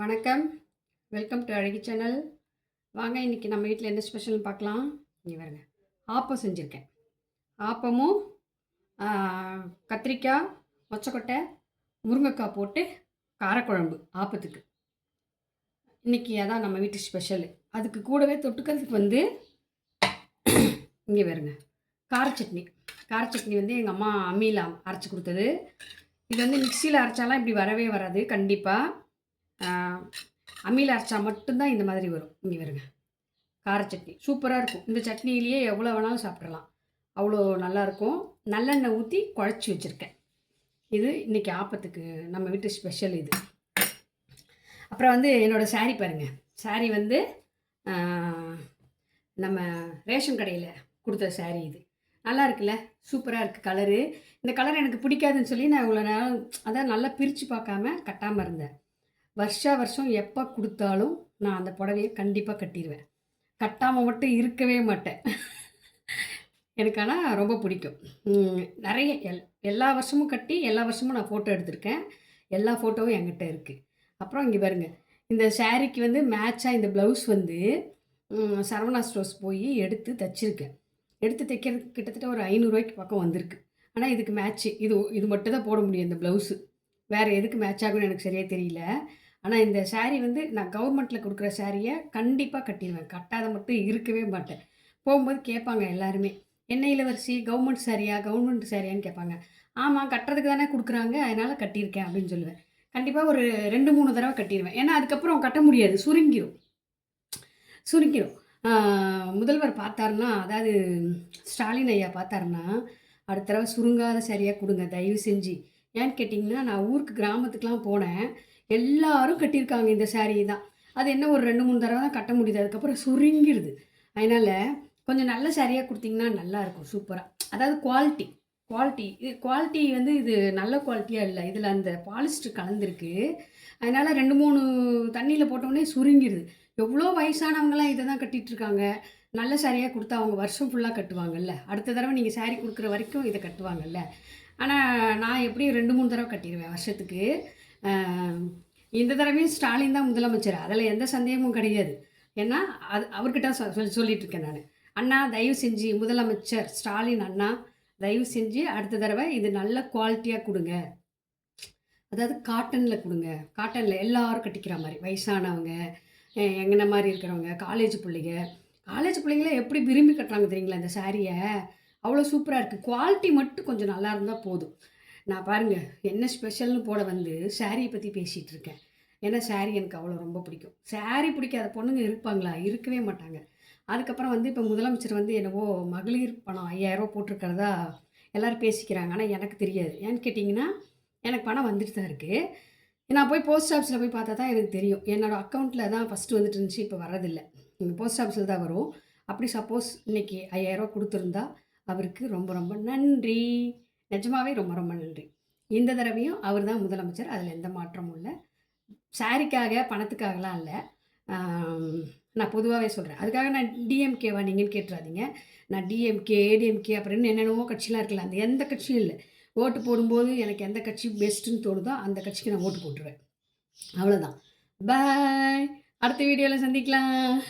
வணக்கம். Welcome to அழகி channel வாங்க இன்றைக்கி நம்ம வீட்டில் என்ன ஸ்பெஷல்னு பார்க்கலாம். இங்கே வருங்க ஆப்பம் செஞ்சுருக்கேன். ஆப்பமும் கத்திரிக்காய் மொச்சக்கொட்டை முருங்கைக்காய் போட்டு காரக்குழம்பு ஆப்பத்துக்கு. இன்றைக்கி அதான் நம்ம வீட்டு ஸ்பெஷலு அதுக்கு கூடவே தொட்டுக்கிறதுக்கு வந்து இங்கே வருங்க கார சட்னி. கார சட்னி வந்து எங்கள் அம்மா அம்மியில் அரைச்சி கொடுத்தது. இது வந்து மிக்சியில் அரைச்சாலாம் இப்படி வரவே வராது. கண்டிப்பாக அம்மியில் அரைச்சா மட்டும்தான் இந்த மாதிரி வரும். இங்கே வருங்க கார சட்னி. சூப்பராக இருக்கும். இந்த சட்னியிலேயே எவ்வளோ வேணாலும் சாப்பிடலாம். அவ்வளோ நல்லாயிருக்கும் நல்லெண்ணெய் ஊற்றி குழச்சி வச்சுருக்கேன். இது இன்றைக்கி ஆப்பத்துக்கு நம்ம வீட்டு ஸ்பெஷல் இது. அப்புறம் வந்து என்னோடய சாரீ பாருங்கள் சாரீ வந்து நம்ம ரேஷன் கடையில் கொடுத்த சாரீ இது. நல்லா இருக்குல்ல? சூப்பராக இருக்குது கலரு இந்த கலர் எனக்கு பிடிக்காதுன்னு சொல்லி நான் இவ்வளோ நேரம் அதான் நல்லா பிரித்து பார்க்காம கட்டாமல் இருந்தேன். வருஷா வருஷம் எப்போ கொடுத்தாலும் நான் அந்த புடவையை கண்டிப்பாக கட்டிடுவேன் கட்டாமல் மட்டும் இருக்கவே மாட்டேன். எனக்கு ஆனால் ரொம்ப பிடிக்கும். நிறைய எல் எல்லா வருஷமும் கட்டி எல்லா வருஷமும் நான் ஃபோட்டோ எடுத்திருக்கேன். எல்லா ஃபோட்டோவும் என்கிட்ட இருக்குது அப்புறம் இங்கே பாருங்க. இந்த சாரீக்கு வந்து மேட்சாக இந்த ப்ளவுஸ் வந்து சரவணா ஸ்டோர்ஸ் போய் எடுத்து தைச்சிருக்கேன். எடுத்து தைக்கிறதுக்கு கிட்டத்தட்ட ஒரு ஐநூறுரூவாய்க்கு பக்கம் வந்திருக்கு. ஆனால் இதுக்கு மேட்ச்சு இது இது மட்டும் தான் போட முடியும் இந்த ப்ளவுஸு வேறு எதுக்கு மேட்ச் ஆகும்னு எனக்கு சரியாக தெரியல. ஆனால் இந்த சாரீ வந்து நான் கவர்மெண்ட்டில் கொடுக்குற சாரியை கண்டிப்பாக கட்டிடுவேன் கட்டாத மட்டும் இருக்கவே மாட்டேன். போகும்போது கேட்பாங்க எல்லாருமே என்ன இளவரசி? கவர்மெண்ட் சாரியா கவர்மெண்ட் சாரியான்னு கேட்பாங்க. ஆமாம் கட்டுறதுக்கு தானே கொடுக்குறாங்க. அதனால் கட்டியிருக்கேன் அப்படின்னு சொல்லுவேன். கண்டிப்பாக ஒரு ரெண்டு மூணு தடவை கட்டிடுவேன் ஏன்னா அதுக்கப்புறம் கட்ட முடியாது. சுருங்கிடும் சுருங்கிடும் முதல்வர் பார்த்தாருன்னா அதாவது ஸ்டாலின் ஐயா பார்த்தாருன்னா அடுத்த தடவை சுருங்காத சரியாக கொடுங்க. தயவு செஞ்சு. ஏன்னு கேட்டிங்கன்னா நான் ஊருக்கு கிராமத்துக்கெலாம் போனேன். எல்லாரும் கட்டியிருக்காங்க இந்த சாரீ தான். அது என்ன ஒரு ரெண்டு மூணு தடவை தான் கட்ட முடியுது. அதுக்கப்புறம் சுருங்கிடுது அதனால் கொஞ்சம் நல்ல சாரியாக கொடுத்தீங்கன்னா நல்லாயிருக்கும் சூப்பராக அதாவது குவாலிட்டி குவாலிட்டி இது குவாலிட்டி வந்து இது நல்ல குவாலிட்டியாக இல்லை. இதில் அந்த பாலிஸ்டர் கலந்துருக்கு. அதனால் ரெண்டு மூணு தண்ணியில் போட்டோடனே சுருங்கிடுது எவ்வளோ வயசானவங்களாம் இதை தான் கட்டிகிட்ருக்காங்க நல்ல சாரியாக கொடுத்தா அவங்க வருஷம் ஃபுல்லாக கட்டுவாங்கல்ல. அடுத்த தடவை நீங்கள் சாரி கொடுக்குற வரைக்கும் இதை கட்டுவாங்கல்ல. ஆனால் நான் எப்படியும் ரெண்டு மூணு தடவை கட்டிடுவேன் வருஷத்துக்கு. இந்த தடவையும் ஸ்டாலின் தான் முதலமைச்சர். அதில் எந்த சந்தேகமும் கிடையாது. ஏன்னா அது அவர்கிட்ட சொ- சொல்லி சொல்லிட்டு இருக்கேன் நான். அண்ணா தயவு செஞ்சு முதலமைச்சர் ஸ்டாலின் அண்ணா தயவு செஞ்சு அடுத்த தடவை இது நல்ல குவாலிட்டியாக கொடுங்க. அதாவது காட்டனில் கொடுங்க. காட்டனில் எல்லோரும் கட்டிக்கிற மாதிரி வயசானவங்க எங்கன மாதிரி இருக்கிறவங்க காலேஜ் பிள்ளைங்க. காலேஜ் பிள்ளைங்கள எப்படி விரும்பி கட்டுறாங்க தெரியுங்களா இந்த சாரியை அவ்வளோ சூப்பராக இருக்குது குவாலிட்டி மட்டும் கொஞ்சம் நல்லா இருந்தால் போதும். நான் பாருங்கள் என்ன ஸ்பெஷல்னு போட வந்து சாரியை பற்றி பேசிகிட்டு இருக்கேன். ஏன்னா saree எனக்கு அவ்வளோ ரொம்ப பிடிக்கும். saree பிடிக்காத பொண்ணுங்க இருப்பாங்களா? இருக்கவே மாட்டாங்க. அதுக்கப்புறம் வந்து இப்போ முதலமைச்சர் வந்து என்னவோ மகளிர் பணம் ஐயாயிரரூவா போட்டிருக்கிறதா எல்லோரும் பேசிக்கிறாங்க. ஆனால் எனக்கு தெரியாது. ஏன்னு கேட்டிங்கன்னா எனக்கு பணம் வந்துட்டு தான் இருக்குது நான் போய் போஸ்ட் ஆஃபீஸில் போய் பார்த்தா தான் எனக்கு தெரியும். என்னோடய அக்கௌண்ட்டில் தான் ஃபஸ்ட்டு வந்துட்டு இருந்துச்சு இப்போ வரதில்லை போஸ்ட் ஆஃபீஸில் தான் வரும். அப்படி சப்போஸ் இன்னைக்கு ஐயாயிரரூவா கொடுத்துருந்தா அவருக்கு ரொம்ப ரொம்ப நன்றி. நிஜமாவே ரொம்ப ரொம்ப நன்றி. இந்த தடவையும் அவர் தான் முதலமைச்சர். அதில் எந்த மாற்றமும் இல்லை. சாரிக்காக பணத்துக்காகலாம் இல்லை. நான் பொதுவாகவே சொல்கிறேன் அதுக்காக நான் டிஎம்கேவா நீங்கன்னு கேட்டுறாதீங்க. நான் டிஎம்கே ஏடிஎம்கே அப்படின்னு என்னென்னவோ கட்சிலாம் இருக்கலாம் அந்த எந்த கட்சியும் இல்லை. ஓட்டு போடும்போது எனக்கு எந்த கட்சி பெஸ்ட்டுன்னு தோணுதோ அந்த கட்சிக்கு நான் ஓட்டு போட்டுருவேன். அவ்வளோதான் பாய் அடுத்த வீடியோவில் சந்திக்கலாம்.